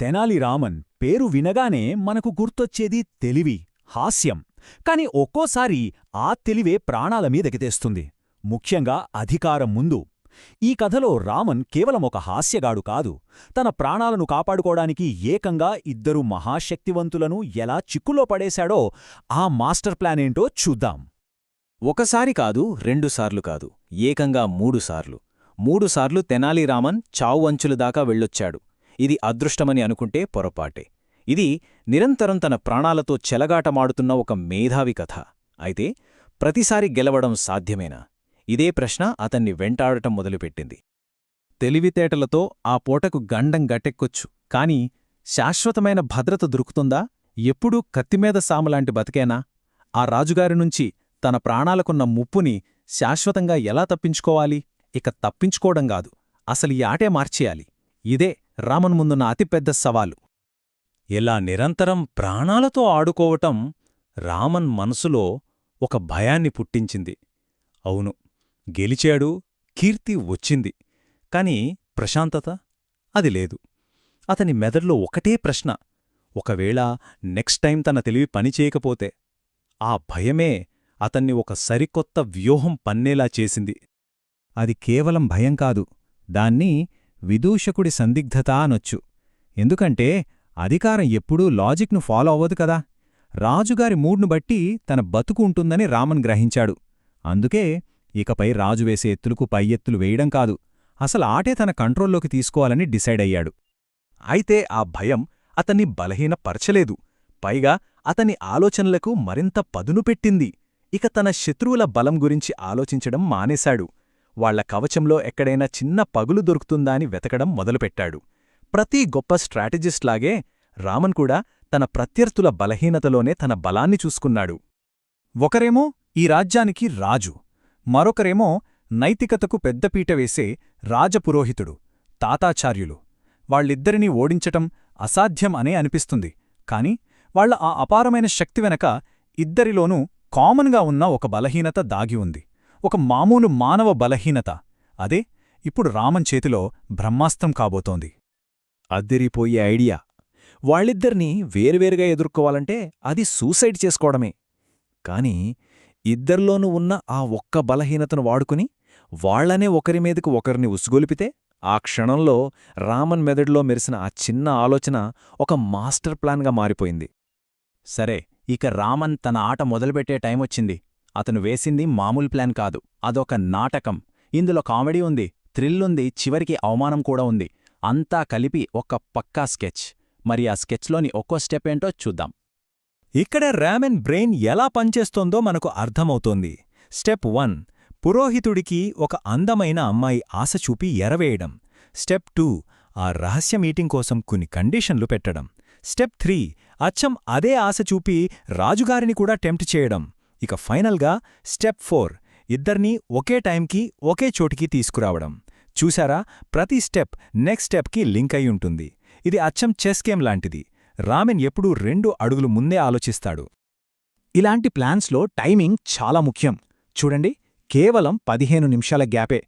తెనాలి రామన్ పేరు వినగానే మనకు గుర్తొచ్చేది తెలివి హాస్యం. కాని ఒక్కోసారి ఆ తెలివే ప్రాణాల మీదకి తెస్తుంది. ముఖ్యంగా అధికారం ముందు. ఈ కథలో రామన్ కేవలం ఒక హాస్యగాడు కాదు. తన ప్రాణాలను కాపాడుకోవడానికి ఏకంగా ఇద్దరు మహాశక్తివంతులను ఎలా చిక్కులో పడేశాడో ఆ మాస్టర్ ప్లానేంటో చూద్దాం. ఒకసారి కాదు రెండుసార్లు కాదు. ఏకంగా మూడుసార్లు మూడుసార్లు తెనాలి రామన్ చావు అంచుల దాకా వెళ్ళొచ్చాడు. ఇది అదృష్టమని అనుకుంటే పొరపాటే. ఇది నిరంతరం తన ప్రాణాలతో చెలగాటమాడుతున్న ఒక మేధావి కథ. అయితే ప్రతిసారి గెలవడం సాధ్యమేనా? ఇదే ప్రశ్న అతన్ని వెంటాడటం మొదలుపెట్టింది. తెలివితేటలతో ఆ పూటకు గండం గట్టెక్కొచ్చు. కాని శాశ్వతమైన భద్రత దొరుకుతుందా? ఎప్పుడూ కత్తిమీద సాములాంటి బతికేనా? ఆ రాజుగారి నుంచి తన ప్రాణాలకున్న ముప్పుని శాశ్వతంగా ఎలా తప్పించుకోవాలి? ఇక తప్పించుకోవడం కాదు. అసలు ఈ ఆటే మార్చేయాలి. ఇదే రామన్ ముందున్న అతిపెద్ద సవాలు. ఇలా నిరంతరం ప్రాణాలతో ఆడుకోవటం రామన్ మనసులో ఒక భయాన్ని పుట్టించింది. అవును గెలిచాడు కీర్తి వచ్చింది కాని ప్రశాంతత అది లేదు. అతని మెదడులో ఒకటే ప్రశ్న ఒకవేళ నెక్స్ట్ టైం తన తెలివి పనిచేయకపోతే ఆ భయమే అతన్ని ఒక సరికొత్త వ్యూహం పన్నేలా చేసింది. అది కేవలం భయం కాదు దాన్ని విదూషకుడి సందిగ్ధత అనొచ్చు. ఎందుకంటే అధికారం ఎప్పుడూ లాజిక్ను ఫాలో అవ్వదు కదా. రాజుగారి మూడ్ను బట్టి తన బతుకు ఉంటుందని రామన్ గ్రహించాడు. అందుకే ఇకపై రాజు వేసే ఎత్తులకు పై ఎత్తులు వేయడం కాదు అసలు ఆటే తన కంట్రోల్లోకి తీసుకోవాలని డిసైడ్ అయ్యాడు. అయితే ఆ భయం అతన్ని బలహీనపరచలేదు పైగా అతని ఆలోచనలకు మరింత పదును పెట్టింది. ఇక తన శత్రువుల బలం గురించి ఆలోచించడం మానేశాడు. వాళ్ళ కవచంలో ఎక్కడైనా చిన్న పగులు దొరుకుతుందా అని వెతకడం మొదలుపెట్టాడు. ప్రతి గొప్ప స్ట్రాటజిస్ట్లాగే రామన్ కూడా తన ప్రత్యర్థుల బలహీనతలోనే తన బలాన్ని చూసుకున్నాడు. ఒకరేమో ఈ రాజ్యానికి రాజు మరొకరేమో నైతికతకు పెద్దపీట వేసే రాజపురోహితుడు తాతాచార్యులు. వాళ్ళిద్దరినీ ఓడించటం అసాధ్యం అనే అనిపిస్తుంది కాని వాళ్ళ ఆ అపారమైన శక్తి వెనక ఇద్దరిలోనూ కామన్గా ఉన్న ఒక బలహీనత దాగి ఉంది. ఒక మామూలు మానవ బలహీనత. అదే ఇప్పుడు రామన్ చేతిలో బ్రహ్మాస్త్రం కాబోతోంది. అద్దెరిపోయే ఐడియా. వాళ్ళిద్దరినీ వేరువేరుగా ఎదుర్కోవాలంటే అది సూసైడ్ చేసుకోవడమే. కాని ఇద్దర్లోనూ ఉన్న ఆ ఒక్క బలహీనతను వాడుకుని వాళ్ళనే ఒకరి మీదకు ఒకరిని ఉసుగొలిపితే ఆ క్షణంలో రామన్ మెదడులో మెరిసిన ఆ చిన్న ఆలోచన ఒక మాస్టర్ ప్లాన్గా మారిపోయింది. సరే ఇక రామన్ తన ఆట మొదలుపెట్టే టైమొచ్చింది. అతను వేసింది మామూలు ప్లాన్ కాదు. అదొక నాటకం. ఇందులో కామెడీ ఉంది థ్రిల్లుంది చివరికి అవమానం కూడా ఉంది. అంతా కలిపి ఒక పక్కా స్కెచ్. మరి ఆ స్కెచ్లోని ఒక్కో స్టెప్ ఏంటో చూద్దాం. ఇక్కడ ర్యామెన్ బ్రెయిన్ ఎలా పనిచేస్తోందో మనకు అర్థమవుతోంది. స్టెప్ వన్ పురోహితుడికి ఒక అందమైన అమ్మాయి ఆశ చూపి ఎరవేయడం. స్టెప్ టూ ఆ రహస్య మీటింగ్ కోసం కొన్ని కండిషన్లు పెట్టడం. స్టెప్ త్రీ అచ్చం అదే ఆశ చూపి రాజుగారిని కూడా టెంప్ట్ చేయడం. ఇక ఫైనల్గా స్టెప్ ఫోర్ ఇద్దర్నీ ఒకే టైంకి ఒకే చోటికి తీసుకురావడం. చూశారా? ప్రతి స్టెప్ నెక్స్ట్ స్టెప్కి లింక్ అయి ఉంటుంది. ఇది అచ్చం చెస్ గేమ్ లాంటిది. రామెన్ ఎప్పుడూ రెండు అడుగులు ముందే ఆలోచిస్తాడు. ఇలాంటి ప్లాన్స్లో టైమింగ్ చాలా ముఖ్యం. చూడండి కేవలం పదిహేను నిమిషాల గ్యాపే.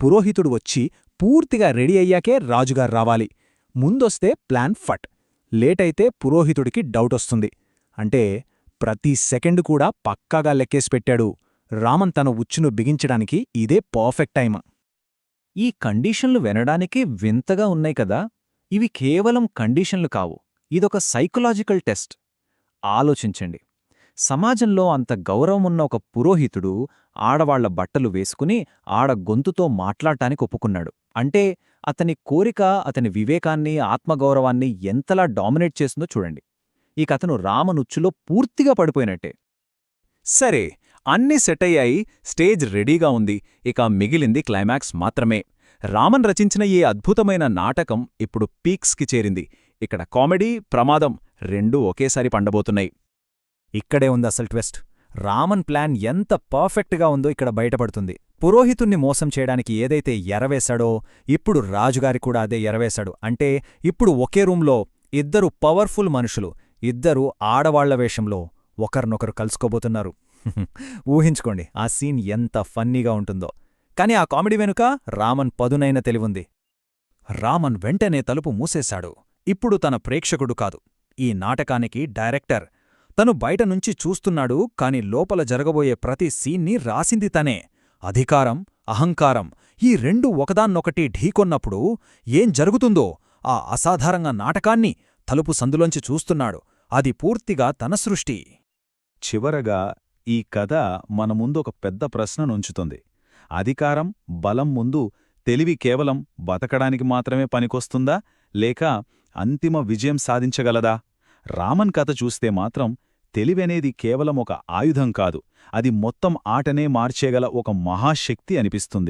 పురోహితుడు వచ్చి పూర్తిగా రెడీ అయ్యాకే రాజుగారు రావాలి. ముందొస్తే ప్లాన్ ఫట్. లేటైతే పురోహితుడికి డౌటొస్తుంది అంటే ప్రతి సెకండ్ కూడా పక్కాగా లెక్కేసి పెట్టాడు. రామన్ తన ఉచ్చును బిగించడానికి ఇదే పర్ఫెక్ట్ టైం ఈ కండీషన్లు వినడానికే వింతగా ఉన్నాయి కదా? ఇవి కేవలం కండీషన్లు కావు. ఇదొక సైకలాజికల్ టెస్ట్. ఆలోచించండి. సమాజంలో అంత గౌరవమున్న ఒక పురోహితుడు ఆడవాళ్ళ బట్టలు వేసుకుని ఆడ గొంతుతో మాట్లాడటానికి ఒప్పుకున్నాడు. అంటే అతని కోరిక అతని వివేకాన్ని ఆత్మగౌరవాన్ని ఎంతలా డామినేట్ చేస్తుందో చూడండి. ఈ కథను రామనుచ్చులో పూర్తిగా పడిపోయినట్టే. సరే అన్నీ సెట్ అయ్యాయి స్టేజ్ రెడీగా ఉంది ఇక మిగిలింది క్లైమాక్స్ మాత్రమే. రామన్ రచించిన ఈ అద్భుతమైన నాటకం ఇప్పుడు పీక్స్కి చేరింది. ఇక్కడ కామెడీ ప్రమాదం రెండూ ఒకేసారి పండబోతున్నాయి. ఇక్కడే ఉంది అసలు ట్వెస్ట్. రామన్ ప్లాన్ ఎంత పర్ఫెక్ట్గా ఉందో ఇక్కడ బయటపడుతుంది. పురోహితుణ్ణి మోసం చేయడానికి ఏదైతే ఎరవేశాడో ఇప్పుడు రాజుగారి కూడా అదే ఎరవేశాడు. అంటే ఇప్పుడు ఒకే రూంలో ఇద్దరు పవర్ఫుల్ మనుషులు. ఇద్దరూ ఆడవాళ్ళ వేషంలో ఒకరినొకరు కలుసుకోబోతున్నారు. ఊహించుకోండి ఆ సీన్ ఎంత ఫన్నీగా ఉంటుందో. కాని ఆ కామెడీ వెనుక రామన్ పదునైన తెలివుంది. రామన్ వెంటనే తలుపు మూసేశాడు. ఇప్పుడు తన ప్రేక్షకుడు కాదు. ఈ నాటకానికి డైరెక్టర్. తను బయట నుంచి చూస్తున్నాడు కాని లోపల జరగబోయే ప్రతి సీన్ని రాసింది తనే. అధికారం అహంకారం ఈ రెండు ఒకదాన్నొకటి ఢీకొన్నప్పుడు ఏం జరుగుతుందో ఆ అసాధారంగా నాటకాన్ని తలుపు సందులోంచి చూస్తున్నాడు. అది పూర్తిగా తన సృష్టి. చివరగా ఈ కథ మన ముందు ఒక పెద్ద ప్రశ్ననుంచుతుంది అధికారం బలం ముందు తెలివి కేవలం బతకడానికి మాత్రమే పనికొస్తుందా? లేక అంతిమ విజయం సాధించగలదా? రామన్ కథ చూస్తే మాత్రం తెలివనేది కేవలం ఒక ఆయుధం కాదు. అది మొత్తం ఆటనే మార్చేగల ఒక మహాశక్తి అనిపిస్తుంది.